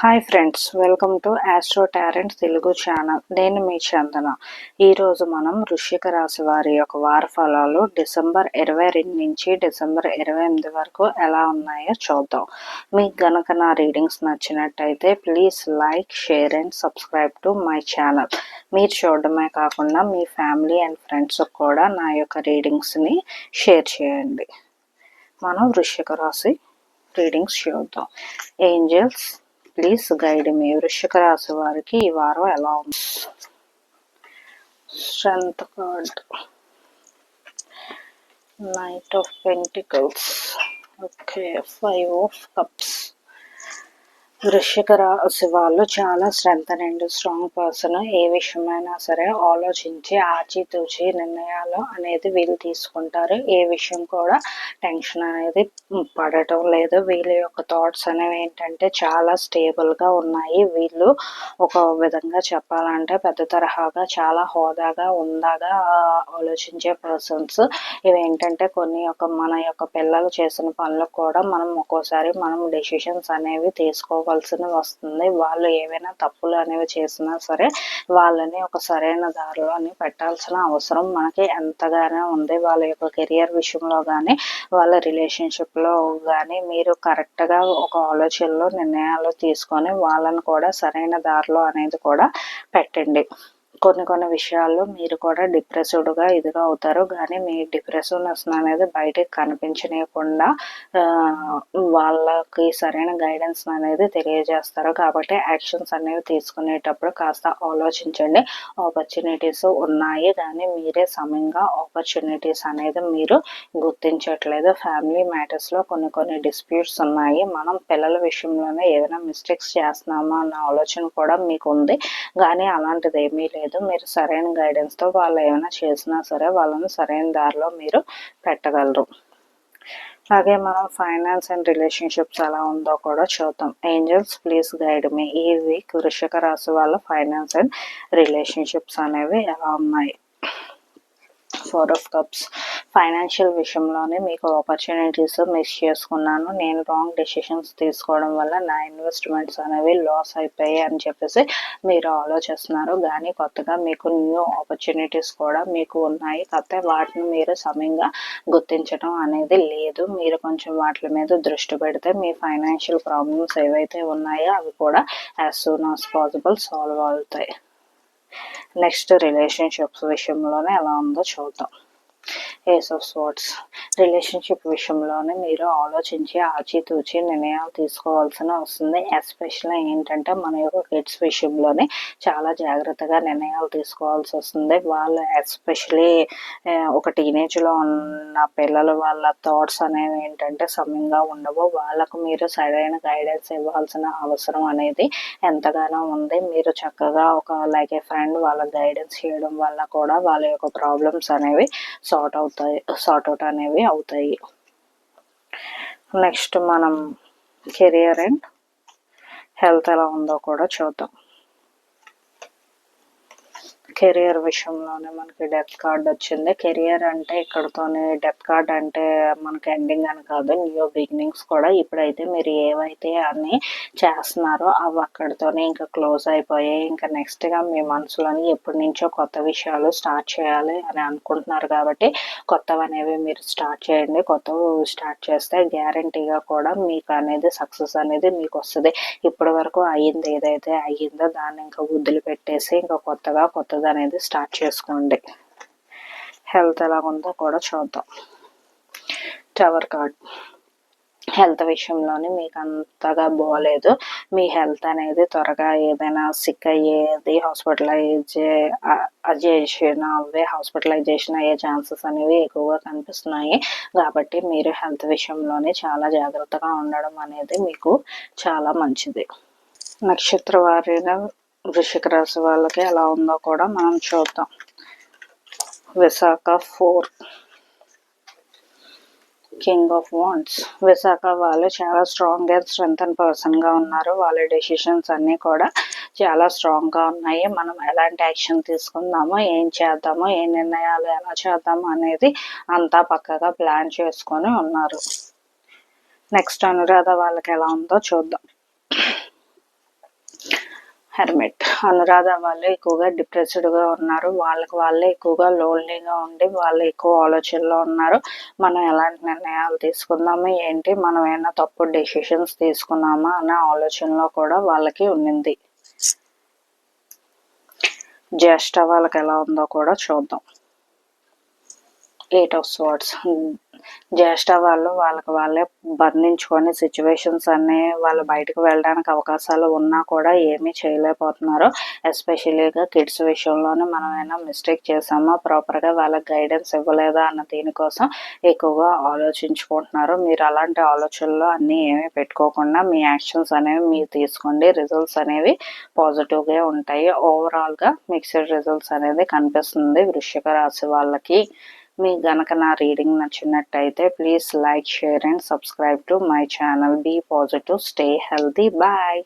Hi friends welcome to astro tarot Telugu channel. నేను మీ చందన. ఈరోజు మనం వృశ్చిక రాశి వారి యొక్క వార ఫలాలు డిసెంబర్ ఇరవై రెండు నుంచి డిసెంబర్ ఇరవై ఎనిమిది వరకు ఎలా ఉన్నాయో చూద్దాం. మీకు గనక నా రీడింగ్స్ నచ్చినట్టయితే please like share and subscribe to my channel. మీరు చూడడమే కాకుండా మీ ఫ్యామిలీ అండ్ ఫ్రెండ్స్ కూడా నా యొక్క రీడింగ్స్ని షేర్ చేయండి. మనం వృశ్చిక రాశి రీడింగ్స్ చూద్దాం. ఏంజల్స్ ప్లీజ్ గైడ్ మీ వృషిక రాశి వారికి ఈ వారం ఎలా ఉంది? Strength card. Knight of pentacles okay five of cups వృషిక రాశి వాళ్ళు చాలా శ్రద్ధ అండ్ స్ట్రాంగ్ పర్సన్ ఏ విషయమైనా సరే ఆలోచించి ఆచితూచి నిర్ణయాలు అనేది వీళ్ళు తీసుకుంటారు. ఏ విషయం కూడా టెన్షన్ అనేది పడటం లేదు. వీళ్ళ యొక్క థాట్స్ అనేవి ఏంటంటే చాలా స్టేబుల్గా ఉన్నాయి. వీళ్ళు ఒక విధంగా చెప్పాలంటే పెద్ద తరహాగా చాలా హోదాగా ఉందాగా ఆలోచించే పర్సన్స్ ఇవేంటంటే కొన్ని యొక్క మన యొక్క పిల్లలు చేసిన పనులకు కూడా మనం ఒక్కోసారి మనం డెసిషన్స్ అనేవి తీసుకో తీసుకోవాల్సిన వస్తుంది వాళ్ళు ఏవైనా తప్పులు అనేవి చేసినా సరే వాళ్ళని ఒక సరైన దారిలోని పెట్టాల్సిన అవసరం మనకి ఎంతగానో ఉంది. వాళ్ళ యొక్క కెరియర్ విషయంలో కానీ వాళ్ళ రిలేషన్షిప్లో కానీ మీరు కరెక్ట్గా ఒక ఆలోచనలో నిర్ణయాలు తీసుకొని వాళ్ళని కూడా సరైన దారిలో అనేది కూడా పెట్టండి. కొన్ని కొన్ని విషయాల్లో మీరు కూడా డిప్రెస్డ్గా ఇదిగా అవుతారు. కానీ మీ డిప్రెసివ్నెస్ అనేది బయటకు కనిపించనీయకుండా వాళ్ళకి సరైన గైడెన్స్ అనేది తెలియజేస్తారు. కాబట్టి యాక్షన్స్ అనేవి తీసుకునేటప్పుడు కాస్త ఆలోచించండి. ఆపర్చునిటీస్ ఉన్నాయి. కానీ మీరే సమయంగా ఆపర్చునిటీస్ అనేది మీరు గుర్తించట్లేదు. ఫ్యామిలీ మ్యాటర్స్లో కొన్ని కొన్ని డిస్ప్యూట్స్ ఉన్నాయి. మనం పిల్లల విషయంలోనే ఏదైనా మిస్టేక్స్ చేస్తున్నామా అన్న ఆలోచన కూడా మీకు ఉంది. కానీ అలాంటిది ఏమీ లేదు. లేదు. మీరు సరైన గైడెన్స్తో వాళ్ళు ఏమైనా చేసినా సరే వాళ్ళని సరైన దారిలో మీరు పెట్టగలరు. అలాగే మనం ఫైనాన్స్ అండ్ రిలేషన్షిప్స్ ఎలా ఉందో కూడా చూద్దాం. Angels please guide me. ఈ వీక్ వృషిక రాశి వాళ్ళ ఫైనాన్స్ అండ్ రిలేషన్షిప్స్ అనేవి ఎలా ఉన్నాయి? ఫోర్ ఆఫ్ కప్స్ ఫైనాన్షియల్ విషయంలోనే మీకు ఆపర్చునిటీస్ మిస్ చేసుకున్నాను. నేను రాంగ్ డెసిషన్స్ తీసుకోవడం వల్ల నా ఇన్వెస్ట్మెంట్స్ అనేవి లాస్ అయిపోయాయి అని చెప్పేసి మీరు ఆలోచిస్తున్నారు. కానీ కొత్తగా మీకు న్యూ ఆపర్చునిటీస్ కూడా మీకు ఉన్నాయి. కాకపోతే వాటిని మీరు సమయంగా గుర్తించడం అనేది లేదు. మీరు కొంచెం వాటి మీద దృష్టి పెడితే మీ ఫైనాన్షియల్ ప్రాబ్లమ్స్ ఏవైతే ఉన్నాయో అవి కూడా as soon as possible solve అవుతాయి. నెక్స్ట్ రిలేషన్షిప్స్ విషయంలోనే ఎలా ఉందో చూద్దాం. ఏస్ ఆఫ్ స్వార్ట్స్ రిలేషన్షిప్ విషయంలోనే మీరు ఆలోచించి ఆచితూచి నిర్ణయాలు తీసుకోవాల్సిన వస్తుంది ఎస్పెషల్లీ ఏంటంటే మన యొక్క కిడ్స్ విషయంలోనే చాలా జాగ్రత్తగా నిర్ణయాలు తీసుకోవాల్సి వస్తుంది. వాళ్ళు ఎస్పెషలీ ఒక టీనేజ్లో ఉన్న పిల్లలు వాళ్ళ థాట్స్ అనేవి ఏంటంటే సమయంగా ఉండవు. వాళ్ళకు మీరు సరైన గైడెన్స్ ఇవ్వాల్సిన అవసరం అనేది ఎంతగానో ఉంది. మీరు చక్కగా ఒక లైక్ ఏ ఫ్రెండ్ వాళ్ళ గైడెన్స్ చేయడం వల్ల కూడా వాళ్ళ యొక్క ప్రాబ్లమ్స్ అనేవి సార్ట్ అవుతాయి సార్ట్ అవుట్ అనేవి అవుతాయి. నెక్స్ట్ మనం కెరియర్ అండ్ హెల్త్ ఎలా ఉందో కూడా చూద్దాం. కెరియర్ విషయంలోనే మనకి డెత్ కార్డ్ వచ్చింది. కెరియర్ అంటే ఇక్కడతోనే డెత్ కార్డ్ అంటే మనకి ఎండింగ్ అని కాదు న్యూ బిగినింగ్స్ కూడా. ఇప్పుడైతే మీరు ఏవైతే అని చేస్తున్నారో అవి అక్కడితోనే ఇంకా క్లోజ్ అయిపోయాయి. ఇంకా నెక్స్ట్గా మీ మనసులోని ఎప్పటి నుంచో కొత్త విషయాలు స్టార్ట్ చేయాలి అని అనుకుంటున్నారు కాబట్టి కొత్తవి అనేవి మీరు స్టార్ట్ చేయండి. కొత్తవి స్టార్ట్ చేస్తే గ్యారంటీగా కూడా మీకు అనేది సక్సెస్ అనేది మీకు వస్తుంది. ఇప్పటి వరకు అయ్యింది ఏదైతే అయ్యిందో దాన్ని ఇంకా వదిలిపెట్టేసి ఇంకా కొత్తగా కొత్తది అనేది స్టార్ట్ చేసుకోండి. హెల్త్ ఎలా ఉందో కూడా చూద్దాం. టవర్ కార్డ్ హెల్త్ విషయంలోనే మీకు అంతగా బాగోలేదు మీ హెల్త్ అనేది త్వరగా ఏదైనా సిక్ అయ్యేది హాస్పిటలైజ్ చేసిన అవే హాస్పిటలైజేషన్ అయ్యే ఛాన్సెస్ అనేవి ఎక్కువగా కనిపిస్తున్నాయి. కాబట్టి మీరు హెల్త్ విషయంలోనే చాలా జాగ్రత్తగా ఉండడం అనేది మీకు చాలా మంచిది. నక్షత్ర వారిన వృషిక రాశి వాళ్ళకి ఎలా ఉందో కూడా మనం చూద్దాం. Visakha four. King of wands Visakha వాళ్ళు చాలా స్ట్రాంగ్ అండ్ స్ట్రెంగ్ అండ్ పర్సన్గా ఉన్నారు. వాళ్ళ డెసిషన్స్ అన్నీ కూడా చాలా స్ట్రాంగ్గా ఉన్నాయి. మనం ఎలాంటి యాక్షన్ తీసుకుందామో ఏం చేద్దామో ఏ నిర్ణయాలు ఎలా చేద్దామో అనేది అంతా పక్కగా ప్లాన్ చేసుకొని ఉన్నారు. నెక్స్ట్ అనురాధ వాళ్ళకి ఎలా ఉందో చూద్దాం. హెర్మిట్. అనురాధ వాళ్ళు ఎక్కువగా డిప్రెస్డ్గా ఉన్నారు. వాళ్ళకి వాళ్ళే ఎక్కువగా లోన్లీగా ఉండి వాళ్ళు ఎక్కువ ఆలోచనలో ఉన్నారు. మనం ఎలాంటి నిర్ణయాలు తీసుకుందాము? ఏంటి? మనం ఏమైనా తప్పు డెసిషన్స్ తీసుకున్నామా? అనే ఆలోచనలో కూడా వాళ్ళకి ఉండింది. జ్యేష్ఠ వాళ్ళకి ఎలా ఉందో కూడా చూద్దాం. ఎయిట్ ఆఫ్ స్వార్డ్స్ జ్యేష్ఠ వాళ్ళు వాళ్ళకి వాళ్ళే బంధించుకొని సిచ్యువేషన్స్ అన్నీ వాళ్ళు బయటకు వెళ్ళడానికి అవకాశాలు ఉన్నా కూడా ఏమీ చేయలేకపోతున్నారు. ఎస్పెషలీగా కిడ్స్ విషయంలోనే మనం ఏమైనా మిస్టేక్ చేసామా ప్రాపర్గా వాళ్ళకి గైడెన్స్ ఇవ్వలేదా? అన్న దీనికోసం ఎక్కువగా ఆలోచించుకుంటున్నారు. మీరు అలాంటి ఆలోచనలు అన్నీ ఏమీ పెట్టుకోకుండా మీ యాక్షన్స్ అనేవి మీరు తీసుకోండి. రిజల్ట్స్ అనేవి పాజిటివ్గా ఉంటాయి. ఓవరాల్గా మిక్స్డ్ రిజల్ట్స్ అనేది కనిపిస్తుంది వృశ్చిక రాశి వాళ్ళకి. మీకు గనక నా రీడింగ్ నచ్చినట్టయితే please like share and subscribe to my channel be positive stay healthy bye